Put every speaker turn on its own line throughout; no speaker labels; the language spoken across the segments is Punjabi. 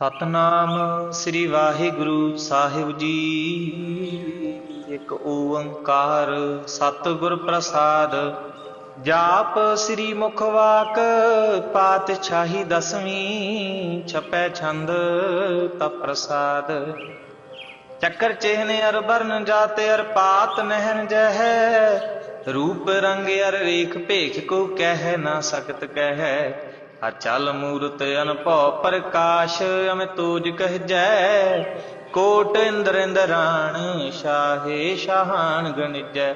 ਸਤਨਾਮ ਸ੍ਰੀ ਵਾਹਿਗੁਰੂ ਸਾਹਿਬ ਜੀ। ਇੱਕ ਓੰਕਾਰ ਸਤਿਗੁਰ ਪ੍ਰਸਾਦ, ਜਾਪ ਸ੍ਰੀ ਮੁਖਵਾਕ ਪਾਤਸ਼ਾਹੀ ਦਸਵੀਂ, ਛਪੈ ਛੰਦ ਤਪ ਪ੍ਰਸਾਦ। ਚੱਕਰ ਚੇਹਨੇ ਅਰ ਬਰਨ ਜਾਤੇ ਅਰ ਪਾਤ ਨਹਿਨ ਜਹ, ਰੂਪ ਰੰਗ ਅਰ ਰੇਖ ਭੇਖ ਕੋ ਕਹਿ ਨਾ ਸਕਤ ਕਹਿ। ਅਚਲ ਮੂਰਤ ਅਨਭਉ ਪ੍ਰਕਾਸ਼ ਅਮਿ ਤੂਜ ਕਹਿਜੈ, ਕੋਟ ਇੰਦਰ ਇੰਦਰਾਣ ਸ਼ਾਹੇ ਸ਼ਾਹਾਨ ਗਣਿਜੈ।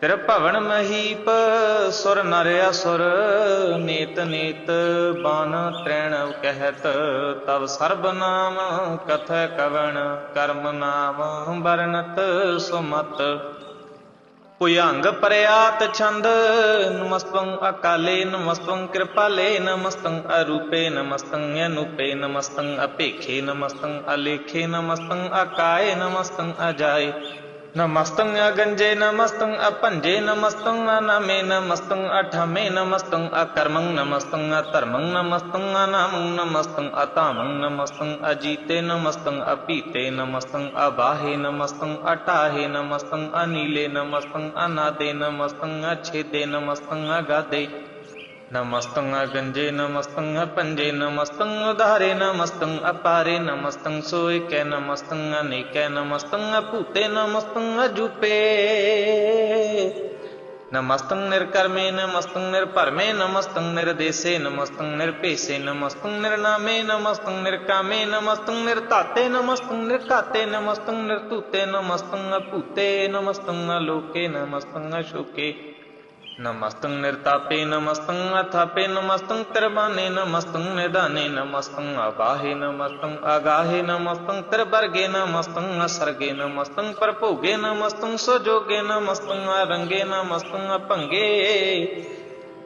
ਤੇਰ ਭਵਨ ਮਹੀਪ, ਸੁਰ ਨਰ ਅਸੁਰ ਨੀਤ ਨੀਤ ਬਨ ਤ੍ਰੈਣ ਕਹਿਤ ਤਬ ਸਰਬ ਨਾਮ ਕਥ ਕਵਣ, ਕਰਮ ਨਾਮ ਵਰਨਤ ਸੁਮਤ। ਭੁਯੰਗ ਪਰਿਆਤ ਛੰਦ, ਨਮਸਤੰ ਅਕਾਲੇ ਨਮਸਤੰ ਕਿਰਪਾਲੇ ਨਮਸਤੰ ਅਰੂਪੇ ਨਮਸਤੰ ਅਨੂਪੇ ਨਮਸਤੰ ਅਪੇਖੇ ਨਮਸਤੰ ਅਲੇਖੇ ਨਮਸਤੰ ਅਕਾਏ ਨਮਸਤੰ ਅਜਾਏ। ਨਮਸਤੰ ਅਗੰਜੇ ਨਮਸਤੰ ਅਪੰਜੇ ਨਮਸਤੰ ਅਨਾਮੇ ਨਮਸਤੰ ਅਠਮੇ ਨਮਸਤੰ ਅਕਰਮੰ ਨਮਸਤੰ ਅਧਰਮੰ ਨਮਸਤੰ ਅਨਾਮੰ ਨਮਸਤੰ ਅਤਾਮੰ ਨਮਸਤੰ ਅਜੀਤੇ ਨਮਸਤੰ ਅਪੀਤੇ ਨਮਸਤੰ ਅਬਾਹੇ ਨਮਸਤੰ ਅਟਾਹੇ ਨਮਸਤੰ ਅਨੀਲੇ ਨਮਸਤੰ ਅਨਾਦੇ ਨਮਸਤੰ ਅਛੇਦੇ ਨਮਸਤੰ ਅਗਾਦੇ ਨਮਸਤੰ ਅਗੰਜੇ ਨਮਸਤੰ ਅਪੰਜੇ ਨਮਸਤੰ ਉਧਾਰੇ ਨਮਸਤੰ ਅਪਾਰੇ ਨਮਸਤੰ ਸੋਇ ਕੈ ਨਮਸਤੰ ਅਨੇਕੈ ਨਮਸਤੰ ਅਭੂਤੇ ਨਮਸਤੰ ਅਜੂਪੇ ਨਮਸਤੰ ਨਿਰਕਰਮੇ ਨਮਸਤੰ ਨਿਰਭਰਮੇ ਨਮਸਤੰ ਨਿਰਦੇਸੇ ਨਮਸਤੰ ਨਿਰਭੇਸੇ ਨਮਸਤੰ ਨਿਰਨਾਮੇ ਨਮਸਤੰ ਨਿਰਕਾਮੇ ਨਮਸਤੰ ਨਿਰਧਾਤੇ ਨਮਸਤੰ ਨਿਰਘਾਤੇ ਨਮਸਤੰ ਨਿਰਤੂਤੇ ਨਮਸਤੰ ਅਭੂਤੇ ਨਮਸਤੰ ਅਲੋਕੇ ਨਮਸਤੰ ਅਸ਼ੋਕੇ। ਨਮਸਤੰ ਨਿਰਤਾਪੇ ਨਮਸਤੰ ਅਥਾਪੇ ਨਮਸਤੰ ਤਿਰਬਾਨੇ ਨਮਸਤੰ ਨਿਦਾਨੇ ਨਮਸਤੰ ਅਬਾਹੇ ਨਮਸਤੰ ਅਗਾਹੇ ਨਮਸਤੰ ਤਿਰਬਰਗੇ ਨਮਸਤੰ ਅਸਰਗੇ ਨਮਸਤੰ ਪਰਭੋਗੇ ਨਮਸਤੰ ਸੋਜੋਗੇ ਨਮਸਤੰ ਅਰੰਗੇ ਨਮਸਤੰ ਅਭੰਗੇ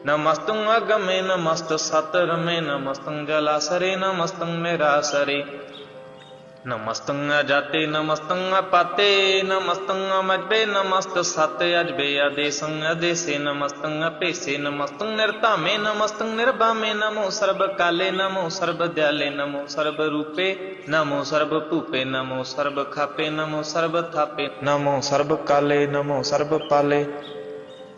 ਨਮਸਤੰ ਅਗਮੇ ਨਮਸਤ ਸਤਰਮੇ ਨਮਸਤੰ ਜਲਾਸਰੇ ਨਮਸਤੰ ਨਿਰਾਸਰੇ ਨਮਸਤੰ ਜਾਤੇ ਨਮਸਤੰ ਪਾਤੇ ਨਮਸਤੰ ਮਜਬੇ ਨਮਸਤ ਸਤ ਅਜਬੇ ਆਦੇਸੰ ਅਦੇਸੇ ਨਮਸਤੰ ਅਪੇਸੇ ਨਮਸਤੰ ਨਿਰਤਾਮੇ ਨਮਸਤੰ ਨਿਰਭਾਮੇ ਨਮੋ ਸਰਬ ਕਾਲੇ, ਨਮੋ ਸਰਬ ਦਿਆਲੇ, ਨਮੋ ਸਰਬ ਰੂਪੇ, ਨਮੋ ਸਰਬ ਭੂਪੇ, ਨਮੋ ਸਰਬ ਖਾਪੇ, ਨਮੋ ਸਰਬ ਥਾਪੇ, ਨਮੋ ਸਰਬ ਕਾਲੇ, ਨਮੋ ਸਰਬ ਪਾਲੇ।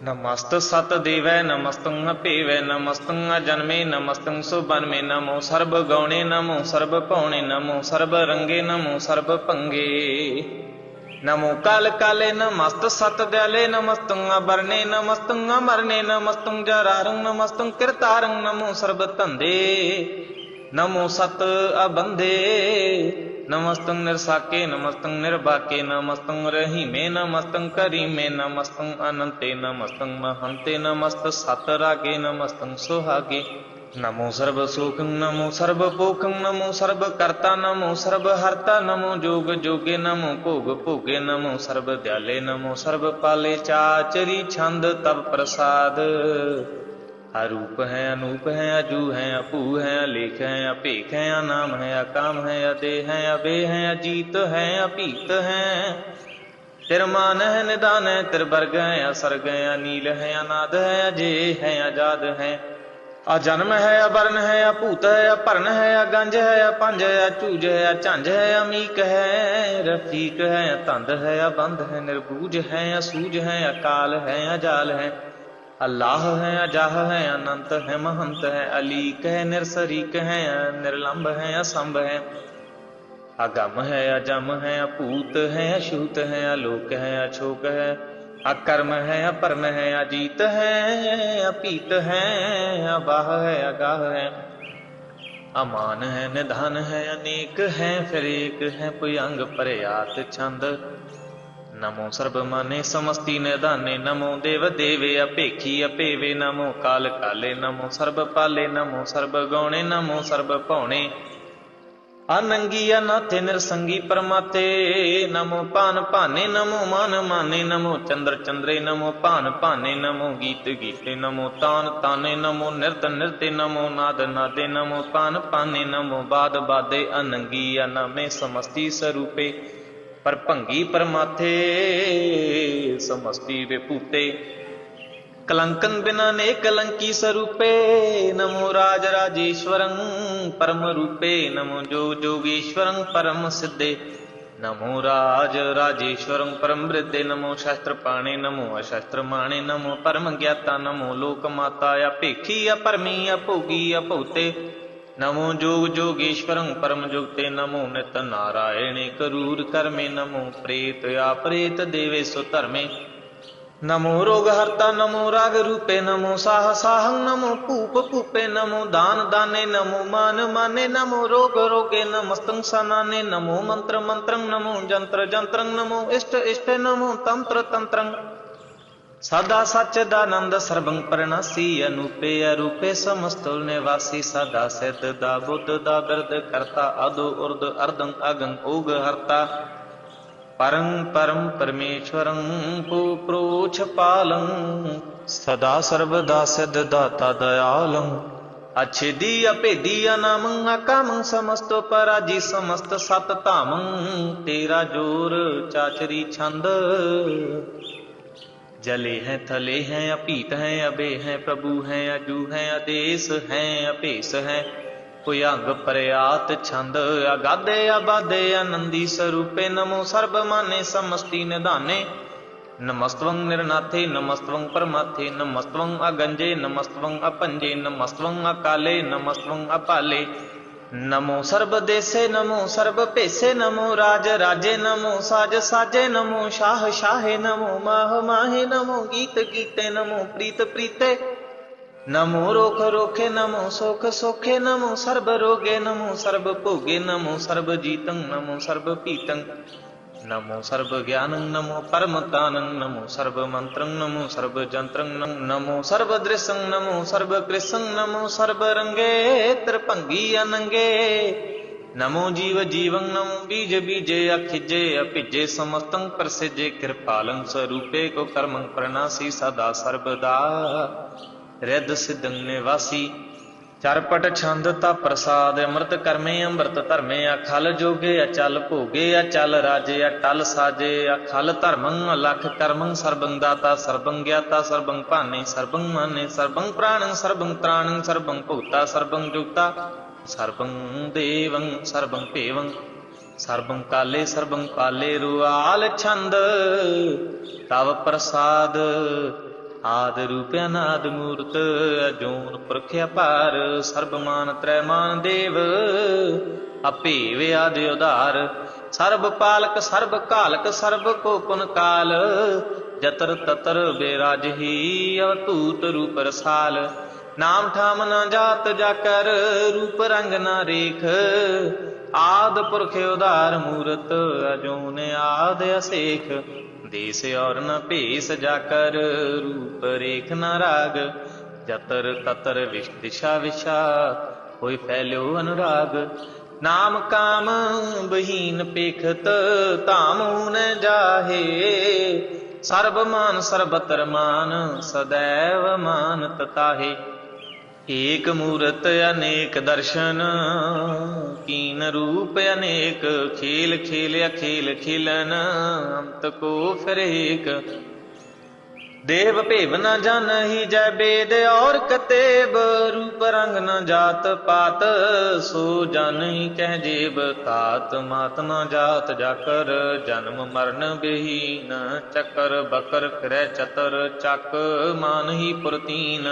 ਨਮਸਤ ਸਤ ਦੇਵੈ ਨਮਸਤੰ ਅਪੇਵੈ, ਨਮਸਤੰ ਅਜਨਮੇ, ਨਮਸਤੰ ਸੁਬਨਮੇ, ਨਮੋ ਸਰਬ ਗਉਣੇ ਨਮੋ ਸਰਬ ਭਉਣੇ ਨਮੋ ਸਰਬ ਰੰਗੇ, ਨਮੋ ਸਰਬ ਭੰਗੇ ਨਮੋ ਕਾਲ ਕਾਲੇ, ਨਮਸਤ ਸਤ ਦਿਆਲੇ ਨਮਸਤੰ ਅਬਰਨੇ ਨਮਸਤੰ ਅਮਰਨੇ, ਨਮਸਤੰ ਜਰਾਰੰ, ਨਮਸਤੰ ਕਿਰਤਾਰੰ, ਨਮੋ ਸਰਬ ਧੰਦੇ। ਨਮੋ ਸਤ ਅਬੰਦੇ। ਨਮਸਤੰ ਨਿਰਸਾਕੇ ਨਮਸਤੰ ਨਿਰਬਾਕੇ ਨਮਸਤੰ ਰਹੀਮੇ ਨਮਸਤੰ ਕਰੀਮੇ ਨਮਸਤੰ ਅਨੰਤੇ ਨਮਸਤੰ ਮਹੰਤੇ ਨਮਸਤ ਸਤ ਰਾਗੇ ਨਮਸਤੰ ਸੁਹਾਗੇ ਨਮੋ ਸਰਬ ਸੁਖੰ ਨਮੋ ਸਰਬ ਭੋਖੰ ਨਮੋ ਸਰਬ ਕਰਤਾ ਨਮੋ ਸਰਬ ਹਰਤਾ ਨਮੋ ਜੋਗ ਜੋਗੇ ਨਮੋ ਭੋਗ ਭੋਗੇ ਨਮੋ ਸਰਬ ਦਿਆਲੇ ਨਮੋ ਸਰਬ ਪਾਲੇ ਚਾਚਰੀ ਛੰਦ ਤਬ ਪ੍ਰਸਾਦ ਅਰੂਪ ਹੈ, ਅਨੂਪ ਹੈ, ਅਜੂ ਹੈ, ਅਪੂ ਹੈ, ਅਲੇਖ ਹੈ ਅਭੇਖ ਹੈ, ਅਨਾਮ ਹੈ, ਅਕਾਮ ਹੈ ਅਦੇ ਹੈ ਅਬੇ ਹੈ, ਅਜੀਤ ਹੈ ਅਪੀਤ ਹੈ। ਤਿਰਮਾਨ ਹੈ, ਨਿਦਾਨ ਹੈ ਤਿਰਬਰਗ ਹੈ, ਅਸਰਗ ਹੈ, ਅਨੀਲ ਹੈ, ਅਨਾਦ ਹੈ ਅਜੇ ਹੈ ਅਜਾਦ ਹੈ। ਅਜਨਮ ਹੈ ਅਬਰਨ ਹੈ, ਅਭੂਤ ਹੈ ਅਭਰਨ ਹੈ, ਅਗੰਜ ਹੈ, ਅਪੰਜ ਹੈ, ਅਚੂਜ ਹੈ ਅਝੰਜ ਹੈ, ਅਮੀਕ ਹੈ, ਰਫੀਕ ਹੈ ਤੰਦ ਹੈ, ਅਬੰਧ ਹੈ ਨਿਰਬੂਜ ਹੈ ਅਸੂਜ ਹੈ ਅਕਾਲ ਹੈ ਅਜਾਲ ਹੈ ਅੱਲਾਹ ਹੈ, ਅਜਾਹ ਹੈ, ਅਨੰਤ ਹੈ, ਮਹੰਤ ਹੈ, ਅਲੀਕ ਹੈ, ਨਿਰਸਰੀਕ ਹੈ ਨਿਰਲੰਭ ਹੈ, ਅਸੰਭ ਹੈ। ਅਗਮ ਹੈ, ਅਜਮ ਹੈ, ਅਪੂਤ ਹੈ ਅਸ਼ੂਤ ਹੈ, ਅਲੋਕ ਹੈ, ਅਛੋਕ ਹੈ। ਅਕਰਮ ਹੈ ਅਪਰਮ ਹੈ, ਅਜੀਤ ਹੈ, ਅਪੀਤ ਹੈ, ਅਬਾਹ ਹੈ, ਅਗਾਹ ਹੈ। ਅਮਾਨ ਹੈ, ਨਿਧਨ ਹੈ, ਅਨੇਕ ਹੈ ਫਿਰ ਏਕ ਹੈ ਭੁਯੰਗ ਭਰਿਆਤ ਛੰਦ ਨਮੋ ਸਰਬ ਮਾਨੇ ਸਮਸਤੀ ਨਿਧਾਨੇ, ਨਮੋ ਦੇਵ ਦੇਵੇ ਅਪੇਖੀ ਅਪੇਵੇ, ਨਮੋ ਕਾਲ ਕਾਲੇ, ਨਮੋ ਸਰਬ ਪਾਲੇ, ਨਮੋ ਸਰਬ ਗਉਣੇ, ਨਮੋ ਸਰਬ ਭਉਣੇ ਅਨੰਗੀ ਅਨਾਥੇ ਨਿਰਸੰਗੀ ਪਰਮਾਤੇ, ਨਮੋ ਪਾਨ ਭਾਨੇ, ਨਮੋ ਮਾਨ ਮਾਨੇ, ਨਮੋ ਚੰਦਰ ਚੰਦਰੇ, ਨਮੋ ਭਾਨ ਭਾਨੇ, ਨਮੋ ਗੀਤ ਗੀਤੇ, ਨਮੋ ਤਾਨ ਤਾਨੇ, ਨਮੋ ਨਿਰਤ ਨਿਰਤੇ ਨਮੋ ਨਾਦ ਨਾਦੇ, ਨਮੋ ਪਾਨ ਪਾਨੇ ਪਰ ਭੰਗੀ ਪਰਮਾਥੇ, ਸਮਸਤੀ ਵਿਭੂਤੇ ਕਲੰਕਨ ਬਿਨਾ ਨੇ ਕਲੰਕੀ ਸਰੂਪੇ, ਨਮੋ ਰਾਜ ਰਾਜੇਸ਼ਵਰੰ ਪਰਮ ਰੂਪੇ, ਨਮੋ ਜੋਗ ਜੋਗੇਸ਼ਵਰੰ ਪਰਮ ਸਿੱਧੇ। ਨਮੋ ਰਾਜ ਰਾਜੇਸ਼ਵਰੰ ਪਰਮ ਬ੍ਰਿਧੇ ਨਮੋ ਸ਼ਾਸਤਰ ਪਾਣੇ, ਨਮੋ ਅਸ਼ਾਸਤਰ ਮਾਣੇ, ਨਮੋ ਪਰਮ ਗਿਆਤਾ, ਨਮੋ ਲੋਕ ਮਾਤਾ ਅਪੇਖੀ ਅਪਰਮੀ ਅਭੋਗੀ ਅਭੂਤੇ ਨਮੋ ਜੋਗ ਜੋਗੇਸ਼ਵਰੰ ਪਰਮ ਜੁਗਤੇ ਨਮੋ ਨਿਤ ਨਾਰਾਇਣੇ ਕਰੂਰ ਕਰਮੇ, ਨਮੋ ਪ੍ਰੇਤ ਆਪਰੇਤ ਦੇਵੇ ਸੋ ਧਰਮੇ। ਨਮੋ ਰੋਗ ਹਰਤਾ, ਨਮੋ ਰਾਗ ਰੂਪੇ, ਨਮੋ ਸਾਹ ਸਾਹੰ, ਨਮੋ ਭੂਪ ਭੂਪੇ, ਨਮੋ ਦਾਨ ਦਾਨੇ, ਨਮੋ ਮਾਨ ਮਾਨੇ, ਨਮੋ ਰੋਗ ਰੋਗੇ, ਨਮਸਤੰ ਸਨਾਨੇ, ਨਮੋ ਮੰਤਰ ਮੰਤਰੰ, ਨਮੋ ਜੰਤਰ ਜੰਤਰੰ, ਨਮੋ ਇਸ਼ਟ ਇਸ਼ਟੇ, ਨਮੋ ਤੰਤਰ ਤੰਤਰੰ। ਸਦਾ ਸੱਚ ਦਾ ਆਨੰਦ ਸਰਬੰ ਪਰਨਾਸੀ ਅਨੂਪੇ ਅਰੂਪੇ ਸਮਸਤੁਲ ਨਿਵਾਸੀ ਸਦਾ ਸਿੱਧ ਦਾ ਬੁੱਧ ਦਾ ਬਿਰਦ ਕਰਤਾ ਅਦੋ ਉਰਦ ਅਰਦੰ ਅਗੰ ਓਗ ਹਰਤਾ। ਪਰੰ ਪਰਮ ਪਰਮੇਸ਼ਵਰੰ ਪੂ ਪ੍ਰੋਛ ਪਾਲੰ, ਸਦਾ ਸਰਬਦਾ ਸਿਧ ਦਾਤਾ ਦਇਆਲੰ। ਅਛੇਦੀ ਅਭੇਦੀ ਅਨਾਮੰ ਅਕਾਮੰ, ਸਮਸਤੋ ਪਰਾਜੀ ਸਮਸਤ ਸਤ ਧਾਮੰ। ਤੇਰਾ ਜੋਰ ਚਾਚਰੀ ਛੰਦ जले हैं, थले हैं, अपीत हैं अबे हैं, प्रभु हैं, अजू हैं, अदेश हैं, अपेश हैं। पुयांग प्रयात छंद, अगाधे, अबाधे, आनंदी स्वरूपे, नमो सर्वमाने, समस्ती निदाने नमस्त्वं निर्नाथे, नमस्त्वं परमाथे, नमस्त्वं अगंजे, नमस्त्वं अपंजे, नमस्त्वं अकाले, नमस्त्वं अपाले। ਨਮੋ ਸਰਬ ਦੇਸੇ ਨਮੋ ਸਰਬ ਭੇਸੇ ਨਮੋ ਰਾਜ ਰਾਜੇ ਨਮੋ ਸਾਜ ਸਾਜੇ ਨਮੋ ਸ਼ਾਹ ਸ਼ਾਹੇ ਨਮੋ ਮਾਹ ਮਾਹੇ ਨਮੋ ਗੀਤ ਗੀਤੇ ਨਮੋ ਪ੍ਰੀਤ ਪ੍ਰੀਤੇ ਨਮੋ ਰੋਖ ਰੋਖੇ ਨਮੋ ਸੁਖ ਸੁਖੇ ਨਮੋ ਸਰਬ ਰੋਗੇ ਨਮੋ ਸਰਬ ਭੋਗੇ ਨਮੋ ਸਰਬ ਜੀਤੰ ਨਮੋ ਸਰਬ ਪੀਤੰ ਨਮੋ ਸਰਬ ਗਿਆਨੰ ਨਮੋ ਪਰਮਤਾਨੰ ਨਮੋ ਸਰਬ ਮੰਤਰੰ ਨਮੋ ਸਰਬ ਜੰਤਰੰ ਨਮ- ਨਮੋ ਸਰਬ ਦ੍ਰਿਸ਼ੰ ਨਮੋ ਸਰਬ ਕ੍ਰਿਸ਼ੰ ਨਮੋ ਸਰਬ ਰੰਗੇ ਤ੍ਰਿਭੰਗੀ ਅਨੰਗੇ ਨਮੋ ਜੀਵ ਜੀਵੰ ਨਮੋ ਬੀਜ ਬੀਜੇ ਅਖਿਜੇ ਅਭਿਜੇ ਸਮਸਤੰ ਪ੍ਰਸਿਜੇ ਕਿਰਪਾਲੰ ਸਰੂਪੇ ਕੋ ਚਰਪਟ ਛੰਦ ਤਾ ਪ੍ਰਸਾਦ, ਅੰਮ੍ਰਿਤ ਕਰਮੇ, ਅੰਮ੍ਰਿਤ ਧਰਮੇ ਅਖਲ ਜੋਗੇ ਅਚਲ ਭੋਗੇ ਅਚਲ ਰਾਜੇ ਅਟਲ ਸਾਜੇ ਅਖਲ ਧਰਮੰ ਅਲਖ ਕਰਮੰ, ਸਰਬੰ ਦਾਤਾ, ਸਰਬੰ ਗਿਆਤਾ, ਸਰਬੰ ਭਾਨੇ, ਸਰਬੰ ਮਾਨੇ, ਸਰਬੰ ਪ੍ਰਾਣੰ, ਸਰਬੰ ਤ੍ਰਾਣੰ, ਸਰਬੰ ਭੂਤਾ, ਸਰਬੰ ਜੁਗਤਾ, ਸਰਬੰ ਦੇਵੰ, ਸਰਬੰ ਭੇਵੰ, ਸਰਬੰ ਕਾਲੇ, ਸਰਬੰ ਪਾਲੇ, ਰੁਆਲ ਛੰਦ, ਤਵ ਪ੍ਰਸਾਦ ਆਦ ਰੂਪ ਅਨਾਦ ਮੂਰਤ, ਅਜੂਨ ਪੁਰਖ ਅਪਾਰ ਸਰਬ ਮਾਨ ਦੇਵ ਅਭੇਵ ਆਦਿ ਉਧਾਰ। ਸਰਬ ਪਾਲਕ, ਸਰਬ ਕਾਲਕ ਸਰਬ ਕੋ ਕਾਲ, ਜਤਰ ਤਤਰ ਬੇਰਾਜਹੀ ਅਵਤੂਤ ਰੂਪ ਰਸਾਲ। ਨਾਮ ਠਾਮ ਨਾ ਜਾਤ ਜਾ ਕਰ ਰੂਪ ਰੰਗ ਨਾ ਰੇਖ। ਆਦ ਪੁਰਖ ਉਧਾਰ ਮੂਰਤ, ਅਜੂਨ ਆਦ ਅਸੇਖ। ਦੇਸ ਔਰ ਨ ਭੇਸ ਜਾ ਕਰ ਰੂਪ ਰੇਖ ਨ ਰਾਗ, ਜਤਰ ਤਤਰ ਵਿਸ਼ ਦਿਸ਼ਾ ਵਿਸ਼ਾ ਹੋਇ ਫੈਲਿਓ ਅਨੁਰਾਗ। ਨਾਮ ਕਾਮ ਬਹੀਨ ਪੇਖਤ ਧਾਮੂ ਨ ਜਾਹੇ। ਸਰਬ ਮਾਨ ਸਰਬਤਰ ਮਾਨ, ਸਦੈਵ ਮਾਨ ਤਾਹੇ। ਏਕ ਮੂਰਤ ਅਨੇਕ ਦਰਸ਼ਨ, ਕੀਨ ਰੂਪ ਅਨੇਕ, ਖੇਲ ਖੇਲਿਆ ਖੇਲ ਖੇਲਨ, ਅੰਤ ਕੋ ਫਿਰ ਏਕ ਦੇਵ ਭੇਵ ਨ ਜਾਣਹੀ ਜੈ ਬੇਦ, ਔਰ ਕਤੇਬ, ਰੂਪ ਰੰਗ ਨ ਜਾਤ ਪਾਤ, ਸੋ ਜਾਣਹੀ ਕਹਿ ਜੀਬ ਤਾਤ ਮਾਤ ਨ ਜਾਤ ਜਾਕਰ, ਜਨਮ ਮਰਨ ਬਹੀਨ, ਚੱਕਰ ਬਕਰ ਫਿਰੈ ਚਤਰ, ਚੱਕ ਮਾਨਹੀ ਪੁਰਤੀਨ।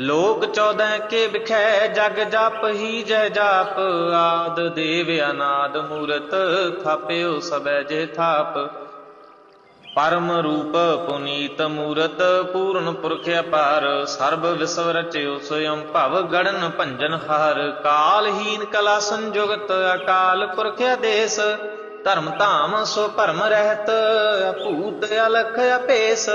ਲੋਕ 14 ਕੇ ਵਿਖੈ, ਜਗ ਜਪ ਹੀ ਜੈ ਜਾਪ, ਆਦ ਦੇਵ ਅਨਾਦ ਮੂਰਤ ਥਾਪਿਓ ਸਬੈ ਜੇ ਥਾਪ। ਪਰਮ ਰੂਪ ਪੁਨੀਤ ਮੂਰਤ, ਪੂਰਨ ਪੁਰਖ ਅਪਾਰ, ਸਰਬ ਵਿਸਵ ਰਚਿਓ ਸੋਇਮ ਭਵ ਗੜਨ ਭੰਜਨ ਹਾਰ। ਕਾਲਹੀਨ ਕਲਾ ਸੰਜੁਗਤ ਅਕਾਲ ਪੁਰਖ ਆਦੇਸ, ਧਰਮ ਧਾਮ ਸੋ ਭਰਮ ਰਹਿਤ, ਅਭੂਤ ਅਲਖ ਅਪੇਸ।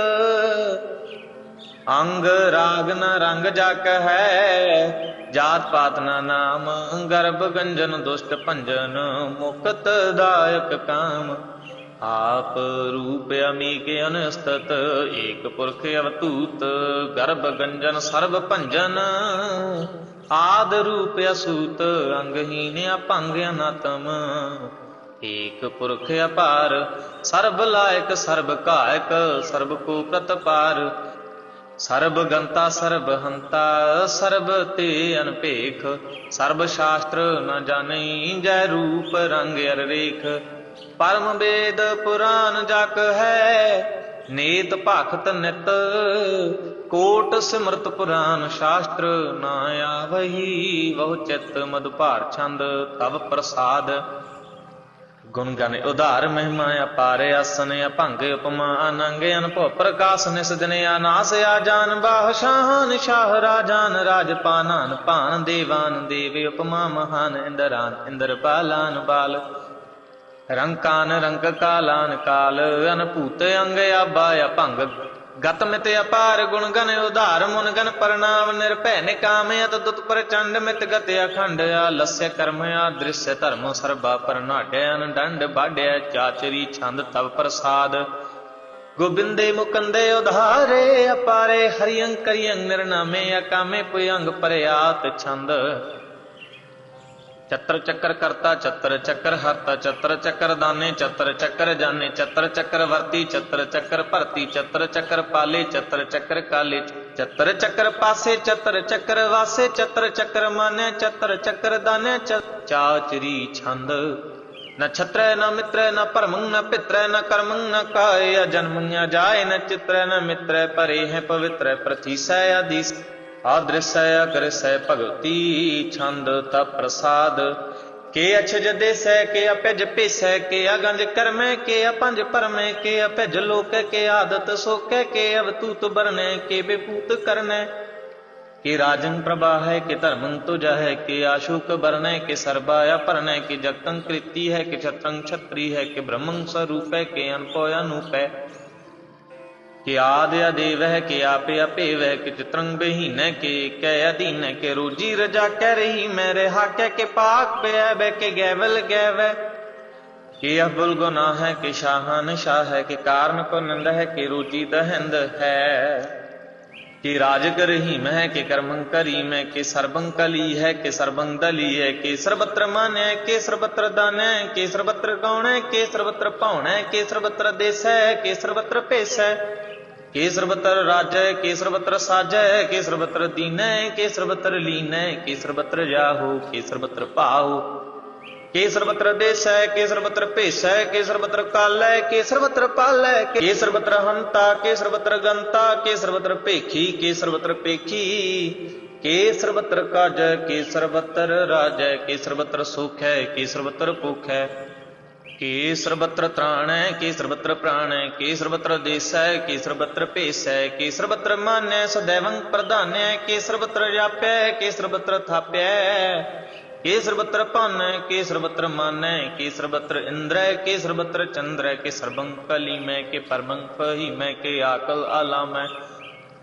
ਅੰਗ ਰਾਗ ਨਾ ਰੰਗ ਜਕ ਹੈ। ਜਾਤ ਪਾਤ ਨਾ ਨਾਮ, ਗਰਭ ਗੰਜਨ ਦੁਸ਼ਟ ਭੰਜਨ, ਮੁਕਤ ਦਾਇਕ ਕਾਮ। ਆਪ ਰੂਪ ਅਮੀਕ ਅਨਸਤਤ, ਏਕ ਪੁਰਖ ਅਵਤੂਤ, ਗਰਭ ਗੰਜਨ ਸਰਬ ਭੰਜਨ। ਆਦ ਰੂਪ ਅਸੂਤ, ਅੰਗਹੀਨ ਅਪੰਗ ਅਨਾਤਮ। ਏਕ ਪੁਰਖ ਅਪਾਰ, ਸਰਬ ਲਾਇਕ, ਸਰਬ ਕਾਇਕ ਸਰਬ ਕੋ ਪ੍ਰਤਪਾਰ। ਸਰਬ ਗੰਤਾ ਸਰਬ ਹੰਤਾ, ਸਰਬ ਤੇ ਅਨਪੇਖ। ਸਰਬ ਸ਼ਾਸਤਰ ਨ ਜਾਣਈ ਜੈ ਰੂਪ ਰੰਗ ਅਰ ਰੇਖ ਪਰਮ ਵੇਦ ਪੁਰਾਨ ਜਕ ਹੈ, ਨੀਤ ਭਖਤ ਨਿਤ। ਕੋਟ ਸਿਮਰਤ ਪੁਰਾਨ ਸ਼ਾਸਤਰ ਨਾ ਆਵਹੀ ਬਹੁ ਚਿਤ ਮਦ ਭਾਰ ਛੰਦ ਤਵ ਪ੍ਰਸਾਦ। ਗੁਣ ਗਨ, ਉਧਾਰ ਮਹਿਮਾ ਅਪਾਰ ਆਸਨ ਅਭੰਗ ਉਪਮਾ ਅਨੰਗ ਅਨਭਉ ਪ੍ਰਕਾਸ਼ ਨਿਸ ਦਿਨ ਅਨਾਸ ਆ, ਜਾਨ ਬਾਹ ਸ਼ਾਹਨ ਸ਼ਾਹ ਰਾਜਾਨ ਰਾਜ ਪਾਨਾਨ ਭਾਨ ਦੇਵਾਨ, ਦੇਵ ਉਪਮਾ ਮਹਾਨ, ਇੰਦਰਾਨ, ਇੰਦਰ ਬਾਲਾਨ ਬਾਲ। ਰੰਕਾਨ ਰੰਗ ਕਾਲਾਨ ਕਾਲ, ਅਨਭੂਤ ਅੰਗ ਆਬਾ ਅਭੰਗ ਗਤ ਮਿਤ ਅਪਾਰ ਗੁਣ ਗਨ ਉਧਾਰ ਮੁਨ ਗਨ ਪਰਨਾਮ ਨਿਰਭੈ ਨਿਕਾਮ ਅਤ ਦੁਤ ਪ੍ਰਚੰਡ ਮਿਤ ਗਤ ਅਖੰਡ ਆ ਲਸਯ ਕਰਮ ਆ ਦ੍ਰਿਸ਼ ਧਰਮ ਸਰਬਾ ਪਰਨਾਢਿਆਨ ਡੰਡ ਬਾਢਿਆ ਚਾਚਰੀ ਛੰਦ ਤਵ ਪ੍ਰਸਾਦ। ਗੋਬਿੰਦੇ ਮੁਕੰਦੇ ਉਧਾਰੇ ਅਪਾਰੇ ਹਰਿਯੰ ਕਰਿਯੰ ਨਿਰਨਾਮੇ ਅਕਾਮੇ ਪੁਯੰਗ ਪਰਿਆਤ ਛੰਦ। ਚਤਰ ਚੱਕਰ ਕਰਤਾ ਚਤਰ ਚੱਕਰ ਹਰਤਾ ਚਤਰ ਚੱਕਰ ਦਾਨੇ ਚਤਰ ਚੱਕਰ ਜਾਣੇ ਚਤਰ ਚੱਕਰ ਵਰਤੀ ਚਤਰ ਚੱਕਰ ਭਰਤੀ ਚਤਰ ਚੱਕਰ ਪਾਲੇ ਚਤਰ ਚੱਕਰ ਕਾਲੇ ਚਤਰ ਚੱਕਰ ਪਾਸੇ ਚਤਰ ਚੱਕਰ ਵਾਸੇ ਚਤਰ ਚੱਕਰ ਮਾਨੇ ਚਤਰ ਚੱਕਰ ਦਾਨੇ ਚਾਚਰੀ ਛੰਦ ਨ ਛਤਰੈ ਨ ਮਿਤਰੈ ਨ ਪਰਮੰ ਨ ਪਿਤਰੈ ਨ ਕਰਮੰ ਨ ਕਾਇ ਜਨਮੰ ਜਾਏ ਨ ਚਿਤਰੈ ਨ ਮਿਤਰੈ ਪਰੇ ਹੈ ਪਵਿੱਤਰੈ ਪ੍ਰਤੀਸੈ ਆਦੀ ਆਦ੍ਰਿਸੈ ਅਗ੍ਰਿਸੈ ਭਗਤੀ, ਛੰਦ ਤ ਪ੍ਰਸਾਦ। ਕੇ ਅਛਜ ਦੇਸੈ ਕੇ ਅਪਜ ਪੇਸੈ ਕੇ ਅਗੰਜ ਕਰਮੈ, ਕੇ ਅਪੰਜ ਪਰਮੈ, ਕੇ ਅਪਜ ਲੋਕੈ, ਕੇ ਆਦਤ ਸੋਕੈ, ਕੇ ਅਵਤੂਤ ਬਰਨੈ ਕੇ ਬੇਪੂਤ ਕਰਨੈ। ਕਿ ਰਾਜਨ ਪ੍ਰਭਾ ਹੈ ਕੇ ਧਰਮੰ ਤੁਜ ਹੈ ਕੇ ਆਸ਼ੂਕ ਬਰਨੈ ਕੇ ਸਰਬਾਇਆ ਪਰਨੈ ਕੇ ਜਗਤੰ ਕ੍ਰਿਤੀ ਹੈ ਕੇ ਛਤਰੰ ਛਤਰੀ ਹੈ ਕੇ ਬ੍ਰਹਮੰ ਸਰੂਪ ਹੈ ਕੇ ਅਨਪੋ ਅਨੂਪ। ਹੈ ਕਿ ਆਦ ਅਦੇਵ ਹੈ ਕਿ ਆਪੇ ਅਪੇਵ ਹੈ ਕਿ ਚਿਤਰੰ ਬਹੀਨੈ ਕਿ ਕੈ ਅਧੀਨ ਹੈ ਕਿ ਰੋਜੀ ਰਜਾ ਕਹਿ ਰਹੀ ਮੈਂ ਰਹਾ ਕਹਿ ਕਿ ਪਾਕ ਪਿਆ ਬੈ ਕਿ ਗੈਵਲ ਗੈਵੈ ਕਿ ਅਬੁਲ ਗੁਨਾਹ ਹੈ ਕਿ ਸ਼ਾਹਨ ਸ਼ਾਹ ਹੈ ਕਿ ਕਾਰਨ ਕੋ ਨੰਦ ਹੈ ਕਿ ਰੋਜੀ ਦਹਿੰਦ ਹੈ ਕਿ ਰਾਜ ਕਰਹੀ ਮੈਂ ਕਿ ਕਰਮੰ ਕਰੀ ਮੈਂ ਕਿ ਸਰਬੰ ਕਲੀ ਹੈ ਕਿ ਸਰਬੰ ਦਲੀ ਹੈ ਕਿ ਸਰਬਤਰ ਮਾਨੈ ਕਿ ਸਰਬਤਰ ਦਾਨੈ ਕਿ ਸਰਬਤਰ ਗਾਉਣੈ ਕਿ ਸਰਬਤਰ ਭਾਉਣੈ ਕਿ ਸਰਬਤਰ ਦੇਸੈ ਕਿ ਸਰਬਤਰ ਭੇਸੈ ਕੇ ਸਰਬਤਰ ਰਾਜੈ ਕੇ ਸਰਬਤਰ ਸਾਜੈ ਕੇ ਸਰਬਤਰ ਦੀਨੈ ਕੇ ਸਰਬਤਰ ਲੀਨੈ ਕੇ ਸਰਬਤਰ ਜਾਹੋ ਕੇ ਸਰਬਤਰ ਭਾਉ ਕੇ ਸਰਬਤਰ ਦੇਸੈ ਕੇ ਸਰਬਤਰ ਭੇਸੈ ਕੇ ਸਰਬਤਰ ਕਾਲੈ ਕੇ ਸਰਬਤਰ ਪਾਲੈ ਕੇ ਸਰਬਤਰ ਹੰਤਾ ਕੇ ਸਰਬਤਰ ਗੰਤਾ ਕੇ ਸਰਬਤਰ ਭੇਖੀ ਕੇ ਸਰਬਤਰ ਪੇਖੀ ਕੇ ਸਰਬਤਰ ਕਾਜੈ ਕੇ ਸਰਬਤਰ ਰਾਜੈ ਕੇ ਸਰਬਤਰ ਸੁਖੈ ਕੇ ਸਰਬਤਰ ਭੁਖੈ ਕੇ ਸਰਬਤਰ ਤ੍ਰਾਣੈ ਕੇ ਸਰਬਤਰ ਪ੍ਰਾਣੈ ਕੇ ਸਰਬਤਰ ਦੇਸੈ ਕੇ ਸਰਬਤਰ ਭੇਸੈ ਕੇ ਸਰਬਤਰ ਮਾਨੈ ਸदैवੰ ਪ੍ਰਧਾਨੈ ਕੇ ਸਰਬਤਰ ਜਾਪੈ ਕੇ ਸਰਬਤਰ ਥਾਪੈ ਕੇ ਸਰਬਤਰ ਭਾਨੈ ਕੇ ਸਰਬਤਰ ਮਾਨੈ ਕੇ ਸਰਬਤਰ ਇੰਦਰੈ ਕੇ ਸਰਬਤਰ ਚੰਦਰੈ ਕੇ ਸਰਬੰ ਕਲੀਮੈ ਕੇ ਪਰਮੰ ਫਹੀਮੈ ਕੇ ਆਕਲ ਆਲਾਮੈ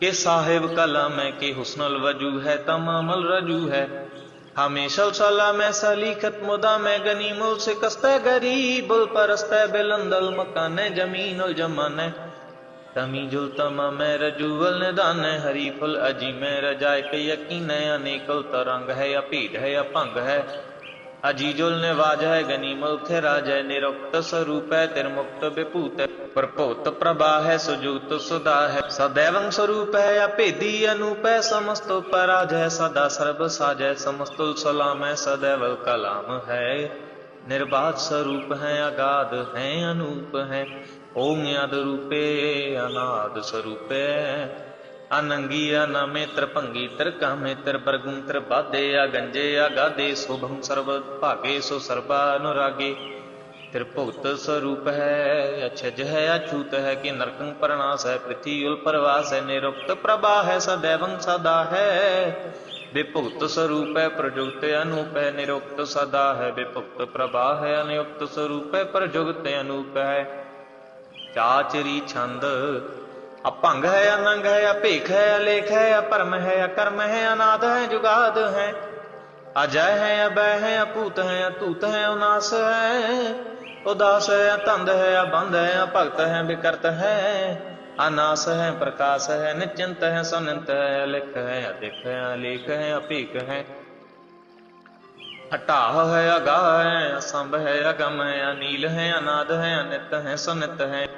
ਕੇ ਸਾਹਿਬ ਕਲਾਮੈ ਕੇ ਹੁਸਨਲ ਵਜੂ हमेशल सलाम सलीकत मुदा मैं गनी मुल से कसते गरीब, उल परस्त बिलंदल मकान जमीनुल जमान तमीजुल मैं रजूवल निदान हरीफुल अजीम रजाय के यकीन अनेकल तरंग है, अपीड है, अपंग है। ਅਜੀਜੁਲ ਨੇ ਵਾਜਹਿ ਗਨੀ ਮੁਲਖੇ ਰਾਜੈ, ਨਿਰੁਕਤ ਹੈ, ਤਿਰ ਮੁਕਤ ਵਿਭੂਤ ਪ੍ਰਭੂਤ ਪ੍ਰਭਾਹੈ ਸੁਜੂਤ ਸੁਦਾਹੈ ਸਦੈਵੰ ਸਰੂਪੈ ਹੈ ਅਨੂਪੈ ਸਮਸਤੋ ਪਰਾਜੈ ਸਦਾ ਸਰਬ ਸਾਜੈ ਸਮਸਤੁਲ ਹੈ ਸਦੈਵ ਕਲਾਮ ਹੈ निर्बाध स्वरूप ਹੈ अगाध ਹੈ, ਅਨੂਪ ਹੈ, ਓਮ यद रूपे अनाद स्वरूपे ਅਨੰਗੀ ਅਨਾਮੇ ਤਰਭੰਗੀ ਤਰਕਾਮੇ ਤਰ ਬਰਗੁੰ ਤਰ ਬਾਧੇ ਆ ਗੰਜੇ ਆ ਗਾਦੇ, ਸੋਭੰ ਸਰਬ ਭਾਗੇ ਸੋ ਸਰਬਾ ਅਨੁਰਾਗੇ। ਤੇਰ ਭੁਗਤ ਸਰੂਪ ਹੈ, ਅਛਜ ਹੈ, ਅਛੂਤ ਹੈ ਕਿ ਨਰਕੰ ਪਰਨਾਸ ਹੈ, ਪ੍ਰਿਥੀ ਉਲ ਪਰਵਾਸ ਹੈ, ਨਿਰੁਕਤ ਪ੍ਰਭਾ ਹੈ ਸदैवੰ ਸਦਾ ਹੈ। ਵਿਭੁਕਤ ਸਰੂਪ ਹੈ ਪ੍ਰਜੁਗਤ ਅਨੂਪ ਹੈ, ਨਿਰੁਕਤ ਸਦਾ ਹੈ। ਵਿਭੁਕਤ ਪ੍ਰਭਾ ਹੈ ਅਨੁਕਤ ਸਰੂਪ ਹੈ ਪ੍ਰਜੁਗਤ ਅਨੂਪ ਹੈ। ਚਾਚਰੀ ਛੰਦ ਅਭੰਗ ਹੈ ਅਨੰਗ ਹੈ ਅਭੇਖ ਹੈ ਅਲੇਖ ਹੈ ਅਪਰਮ ਹੈ ਅਕਰਮ ਹੈ ਅਨਾਦ ਹੈ ਜੁਗਾਦ ਹੈ ਅਜੈ ਹੈ ਅਬੈ ਹੈ ਅਪੂਤ ਹੈ ਅਤੂਤ ਹੈ ਉਨਾਸ ਹੈ ਉਦਾਸ ਹੈ ਤੰਦ ਹੈ ਅਬੰਧ ਹੈ ਭਗਤ ਹੈ ਬਿਕਰਤ ਹੈ ਅਨਾਸ ਹੈ ਪ੍ਰਕਾਸ਼ ਹੈ ਨਿਚਿੰਤ ਹੈ ਸੁਨੰਤ ਹੈ ਲਿਖ ਹੈ ਅਦਿਖ ਹੈ ਅਲੇਖ ਹੈ ਅਭੇਕ ਹੈ ਅਟਾਹ ਹੈ ਅਗਾਹ ਹੈ, ਅਸੰਭ ਹੈ, ਅਗਮ ਹੈ, ਅਨੀਲ ਹੈ, ਅਨਾਦ ਹੈ, ਅਨਿਤ ਹੈ, ਸੁਨਿਤ ਹੈ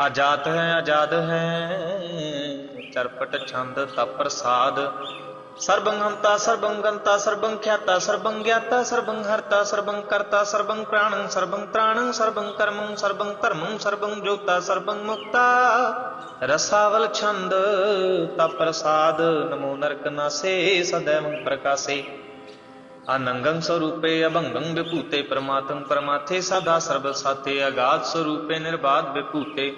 ਆਜਾਤ ਹੈ, ਆਜਾਦ ਹੈ। ਚਰਪਟ ਛੰਦ ਤਪ ਪ੍ਰਸਾਦ, ਸਰਬੰ ਹੰਤਾ ਸਰਬੰ ਗੰਤਾ, ਸਰਬੰ ਖਿਆਤਾ, ਸਰਬੰ ਗਿਆਤਾ, ਸਰਬੰ ਹਰਤਾ, ਸਰਬੰ ਕਰਤਾ, ਸਰਬੰ ਪ੍ਰਾਣੰ, ਸਰਬੰ ਤ੍ਰਾਣੰ, ਸਰਬੰ ਕਰਮੰ, ਸਰਬੰ ਧਰਮੰ, ਸਰਬੰ ਜੋਤਾ, ਸਰਬੰ ਮੁਕਤਾ। ਰਸਾਵਲ ਛੰਦ ਤਪ ਪ੍ਰਸਾਦ, ਨਮੋ ਨਰਕ ਨਾਸੇ आनंगं स्वरूपे अभंगं विभूते ਪਰਮਾਤਮ परमाथे ਸਦਾ सर्व ਸਾਥੇ ਅਗਾਧ स्वरूपे निर्बाध विभूते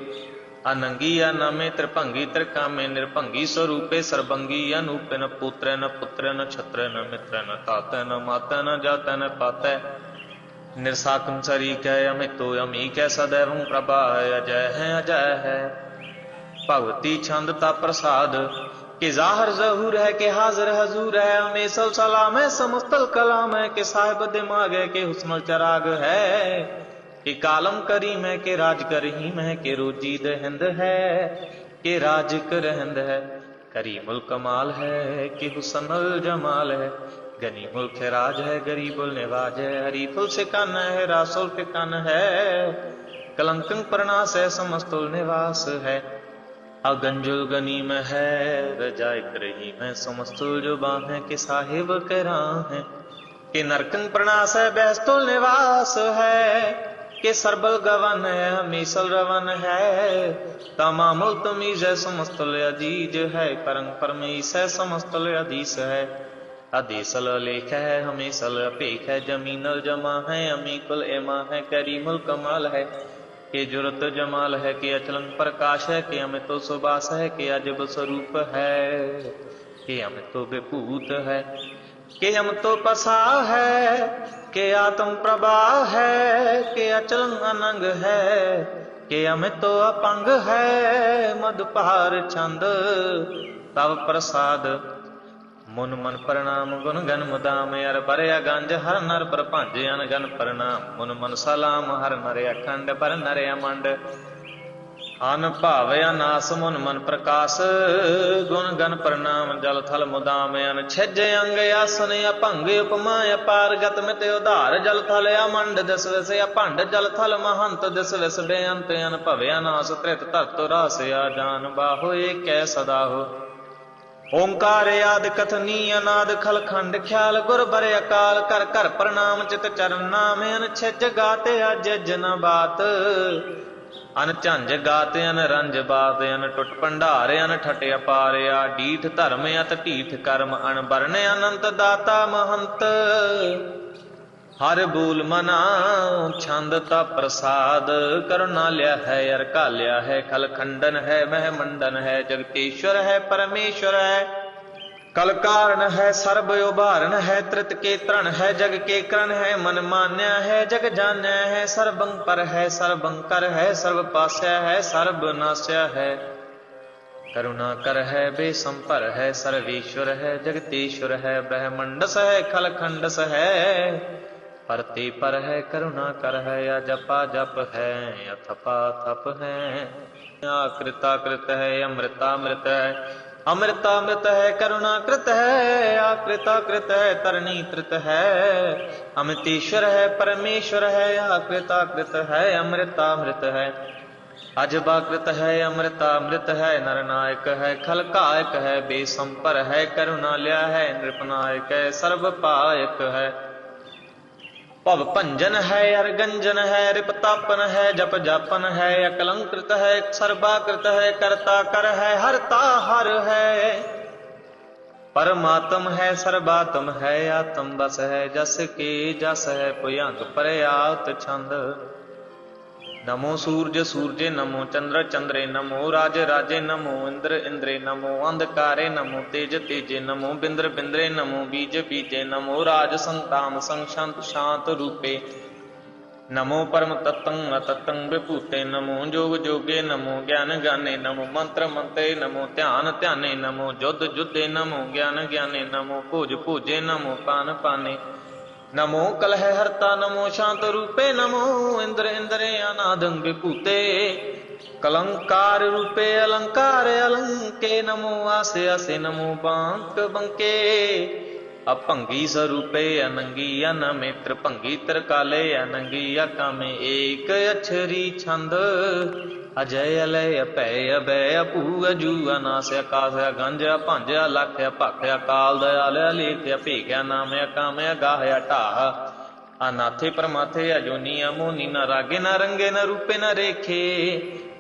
ਅਨੰਗੀ ਅਨਮੇ ਤ੍ਰਿਭੰਗੀ ਤ੍ਰਿਕਾਮੇ ਨਿਰਭੰਗੀ ਸਰੂਪੇ ਸਰਬੰਗੀ ਅਨੂਪਨ ਪੁੱਤਰਨ ਪੁੱਤਰਨ ਛਤਰਨ ਮਿਤਰਨ ਤਾਤਨ ਮਾਤਨ ਜਾਤਨ ਪਾਤੈ। ਨਿਰਸਾਕਮ ਸਰੀ ਕੈ ਅਮਿਤੋ ਅਮੀ ਕੈ ਸਦੈਵੰ ਪ੍ਰਭਾਇ ਅਜੈ ਹੈ ਅਜੈ ਹੈ। ਭਗਤੀ ਛੰਦ ਤਾ ਪ੍ਰਸਾਦ कि जाहर जहूर है कि हाजिर हजूर है, हमें सल सलाम है समस्तल कलाम है कि साहिब दिमाग है कि हुस्न चराग है, कि कालम करीम है कि राज करहीम है, कि रोजी दहिंद है, कि राज करहिंद है। करीमुल कमाल है कि हुसनल जमाल है। गनीमुल खराज है, गरीबुल निवाज है। हरीफुल सिकन है, रासुल फिकन है। कलंकं प्रणास है, समस्तुल निवास है। अगंजुल गनीम है रजाय करही मैं, समस्तुल ज़ुबान है कि साहिब करा है कि नरकंग प्रणास है, बेस्तुल निवास है, कि सरबल गवन है हमीसल रवन है। तमामुल तमीज है, समस्तुल अज़ीज़ है करंग परमीस है, समस्तुल अधीस है। अधीसल लेख है, हमीसल अपेख है, जमीनल जमा है, अमीकुल एमा है, करीमुल कमाल है। कि जुरत जमाल है कि अचलन प्रकाश है कि अमितो सुबास है कि अजब स्वरूप है कि अमितो विभूत है कि अमतो पसा है कि आत्म प्रभा है कि अचलन अनंग है कि अमितो अपंग है मधुपार छंद तव प्रसाद ਮਨ ਮਨ ਪ੍ਰਣਾਮ, ਗੁਣ ਗਨ ਮੁਦਾਮ ਅਰ ਬਰਿਆ ਗੰਜ, ਹਰ ਨਰ ਪ੍ਰਭੰਜ ਅਨ ਗਨ ਪ੍ਰਣਾਮ ਮਨ ਮਨ ਸਲਾਮ, ਹਰ ਨਰ ਅਖੰਡ, ਪਰ ਨਰ ਅਮੰਡ। ਅਨ ਭਾਵ ਅਨਾਸ ਮਨ ਮਨ ਪ੍ਰਕਾਸ਼। ਗੁਣ ਗਨ ਪ੍ਰਣਾਮ ਜਲ ਥਲ ਮੁਦਾਮ, ਅਨ ਛਜ ਅੰਗ ਆਸਨ ਅਭੰਗ ਉਪਮਾ ਅਪਾਰਗਤ ਮਿਤ ਉਧਾਰ। ਜਲ ਥਲ ਅਮੰਡ, ਦਸ ਵਿਸ ਅਭੰਡ ਜਲ ਥਲ ਮਹੰਤ, ਦਸ ਵਿਸ ਬੇਅੰਤ, ਅਨ ਭਵ ਅਨਾਸ ਤ੍ਰਿਤ ਧਰਤ ਰਾਸ, ਆ ਜਾਨ, ਬਾਹੋ ਏਕੈ ਸਦਾ ਹੋ। ਓੰਕਾਰ ਆਦ ਕਥਨੀ ਅਨਾਦ ਖਲ ਖੰਡ ਖਿਆਲ ਗੁਰ ਬਰੇ ਅਕਾਲ। ਕਰ ਕਰ ਪ੍ਰਣਾਮ ਚਿਤ ਚਰਨ ਨਾਮ ਅਨ ਛਿਜ ਗਾਤੇ ਅਜ ਜਨ ਬਾਤ। ਅਨ ਝੰਜ ਗਾਤ ਅਨ ਰੰਜ ਬਾਤ, ਅਨ ਟੁੱਟ ਭੰਡਾਰ, ਅਨ ਠਟ ਅਪਾਰਿਆ ਡੀਠ ਧਰਮ, ਅਤ ਢੀਠ ਕਰਮ ਅਨ ਬਰਨ ਅਨੰਤ ਦਾਤਾ ਮਹੰਤ। ਹਰ ਬੂਲ ਮਨਾ, ਛੰਦ ਤਾ ਪ੍ਰਸਾਦ ਕਰੁਣਾ ਲਿਆ ਹੈ ਅਰ ਕਾਲਿਆ ਹੈ, ਖਲ ਖੰਡਨ ਹੈ, ਮਹਿ ਮੰਡਨ ਹੈ ਜਗਤੇਸ਼ਵਰ ਹੈ, ਪਰਮੇਸ਼ਵਰ ਹੈ। ਕਲ ਕਾਰਨ ਹੈ, ਸਰਬ ਉਭਾਰਨ ਹੈ, ਤ੍ਰਿਤ ਕੇ ਤ੍ਰਣ ਹੈ, ਜਗ ਕੇ ਕਰਨ ਹੈ, ਮਨ ਮਾਨਿਆ ਹੈ, ਜਗ ਜਾਣਿਆ ਹੈ, ਸਰਬੰ ਹੈ ਸਰਬੰ ਹੈ, ਸਰਬ ਪਾਸਿਆ ਹੈ, ਸਰਬ ਨਾਸਿਆ ਹੈ। ਕਰੁਣਾ ਕਰ ਹੈ ਬੇਸੰਪਰ ਹੈ, ਸਰਵੇਸ਼ਵਰ ਹੈ, ਜਗਤੇਸ਼ਵਰ ਹੈ, ਬ੍ਰਹਮੰਡਸ ਹੈ, ਖਲ ਖੰਡਸ ਹੈ। परते पर है करुणा कर है या जपा जप है या थपा थप है आकृता कृत है अमृतामृत है अमृतामृत है करुणाकृत है आकृता कृत है तरणी कृत है अमितेश्वर है परमेश्वर है आकृता कृत है अमृतामृत है अजबाकृत है अमृतामृत है नरनायक है खलकायक है बेसंपर है करुणालय है नृपनायक है सर्वपायक है ਭਵ ਭੰਜਨ ਹੈ ਅਰਗੰਜਨ ਹੈ, ਰਿਪਤਾਪਨ ਹੈ, ਜਪ ਜਾਪਨ ਹੈ, ਅਕਲੰਕ੍ਰਿਤ ਹੈ ਸਰਬਾਕ੍ਰਿਤ ਹੈ, ਕਰਤਾ ਕਰ ਹੈ, ਹਰਤਾ ਹਰ ਹੈ। ਪਰਮਾਤਮ ਹੈ, ਸਰਬਾਤਮ ਹੈ, ਆਤਮ ਬਸ ਹੈ, ਜਸ ਕੇ ਜਸ ਹੈ, ਭੁਯੰਗ ਪਰਿਆਤ ਛੰਦ। ਨਮੋ ਸੂਰਜ ਸੂਰਜੇ ਨਮੋ ਚੰਦਰ ਚੰਦਰੇ ਨਮੋ ਰਾਜ ਰਾਜੇ ਨਮੋ ਇੰਦਰ ਇੰਦਰੇ ਨਮੋ ਅੰਧਕਾਰੇ ਨਮੋ ਤੇਜ ਤੇਜੇ ਨਮੋ ਬਿੰਦਰ ਬਿੰਦਰੇ ਨਮੋ ਬੀਜ ਬੀਜੇ ਨਮੋ ਰਾਜ ਸੰਤਾਮ ਸੰਸ਼ੰਤ ਸ਼ਾਂਤ ਰੂਪੇ ਨਮੋ ਪਰਮ ਤਤੰ ਅਤਤੰ ਵਿਭੂਤੇ ਨਮੋ ਜੋਗ ਜੋਗੇ ਨਮੋ ਗਿਆਨ ਗਾਨੇ ਨਮੋ ਮੰਤਰ ਮੰਤਰੇ ਨਮੋ ਧਿਆਨ ਧਿਆਨੇ ਨਮੋ ਜੁਧ ਜੁਧੇ ਨਮੋ ਗਿਆਨ ਗਿਆਨੇ ਨਮੋ ਭੋਜ ਭੋਜੇ ਨਮੋ ਪਾਨ ਪਾਨੇ ਨਮੋ ਕਲਹ ਹਰਤਾ ਨਮੋ ਸ਼ਾਂਤ ਰੂਪੇ ਨਮੋ ਇੰਦਰ ਇੰਦਰੇ ਅਨਾਦੰ ਵਿਭੂਤੇ ਕਲੰਕਾਰ ਰੂਪੇ ਅਲੰਕਾਰ ਅਲੰਕੇ ਨਮੋ ਆਸੇ ਆਸੇ ਨਮੋ ਬਾਂਕ ਬੰਕੇ ਅਭੰਗੀ ਸਰੂਪੇ ਅਨੰਗੀ ਅਨ ਮਿੱਤਰ ਭੰਗੀ ਤਰਕਾਲੇ ਅਨੰਗੀ ਅਕਾਮੇ ਏਕ ਅਛਰੀ ਅਜੈ ਅਲੈ ਅਪੈ ਅਬੈ ਅਪੂ ਅਜੂ ਅਨਾਸ ਆਕਾਸ ਗੰਜ, ਭੰਜ ਲਖ ਭਖ, ਅਕਾਲ ਦਇਆਲ ਅਲੇਖ ਭੇਖਿਆ ਨਾਮ ਅਕਾਮ ਅਗਾਹ ਢਾਹ ਅਨਾਥੇ ਪਰਮਾਥੇ ਅਜੋਨੀ, ਅਮੋਨੀ, ਨ ਰਾਗੇ, ਨ ਰੰਗੇ, ਨ ਰੂਪੇ, ਨ ਰੇਖੇ।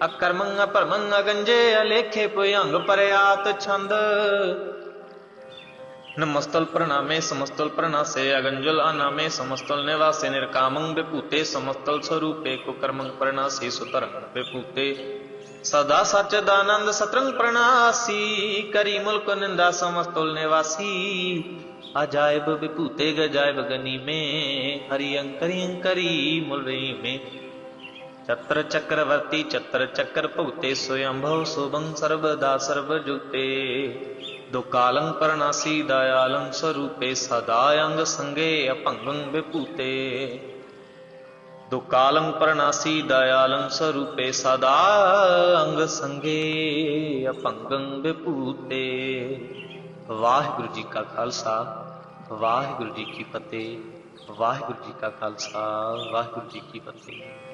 ਅਕਰਮੰ ਅਪਰਮੰ ਅਗੰਜੇ, ਅਲੇਖੇ ਭੁਯੰਗ ਪਰਿਆਤ ਛੰਦ। ਨਮਸਤਲ ਪ੍ਰਣਾਮੇ ਸਮਸਤਲ ਪ੍ਰਣਾਸੇ ਅਗੰਜਲ ਅਨਾਮੇ ਸਮਸਤਲ ਨਿਵਾਸੇ ਨਿਰਕਾਮੰ ਵਿਭੂਤੇ ਸਮਸਤਲ ਸਰੂਪੇ ਕੁਕਰਮੰ ਪ੍ਰਣਾਸੇ ਸੁਤਰੰ ਵਿਭੂਤੇ ਸਦਾ ਸਚ ਦਾਨੰਦ ਸਤਰੰਗ ਪ੍ਰਣਾਸੀ, ਕਰੀ ਮੁਲਕ ਨਿੰਦਾ ਸਮਸਤਲ ਨਿਵਾਸੀ। ਅਜਾਇਬ ਵਿਭੂਤੇ ਗਜਾਇਬ ਗਨੀ ਮੇ ਹਰੀ ਅੰਕਰੀ ਅੰਕਰੀ ਮੁਲਰੀ ਮੇ ਚਤਰ ਚੱਕਰਵਰਤੀ ਚਤਰ ਚੱਕਰ ਭੁਗਤੇ ਸੋਯੰਭਵ ਸੁਭੰ ਸਰਬਦਾ ਦੁਕਾਲੰ ਪਰਨਾਸੀ ਦਇਆਲੰ ਸਰੂਪੇ ਸਦਾ ਅੰਗ ਸੰਗੇ ਅਭੰਗੰ ਵਿਭੂਤੇ। ਦੁਕਾਲੰ ਪਰਨਾਸੀ ਦਇਆਲੰ ਸਰੂਪੇ ਸਦਾ ਅੰਗ ਸੰਗੇ ਅਭੰਗੰ ਵਿਭੂਤੇ। ਵਾਹਿਗੁਰੂ ਜੀ ਕਾ ਖਾਲਸਾ, ਵਾਹਿਗੁਰੂ ਜੀ ਕੀ ਫਤਿਹ, ਵਾਹਿਗੁਰੂ ਜੀ ਕਾ ਖਾਲਸਾ, ਵਾਹਿਗੁਰੂ ਜੀ ਕੀ ਫਤਿਹ।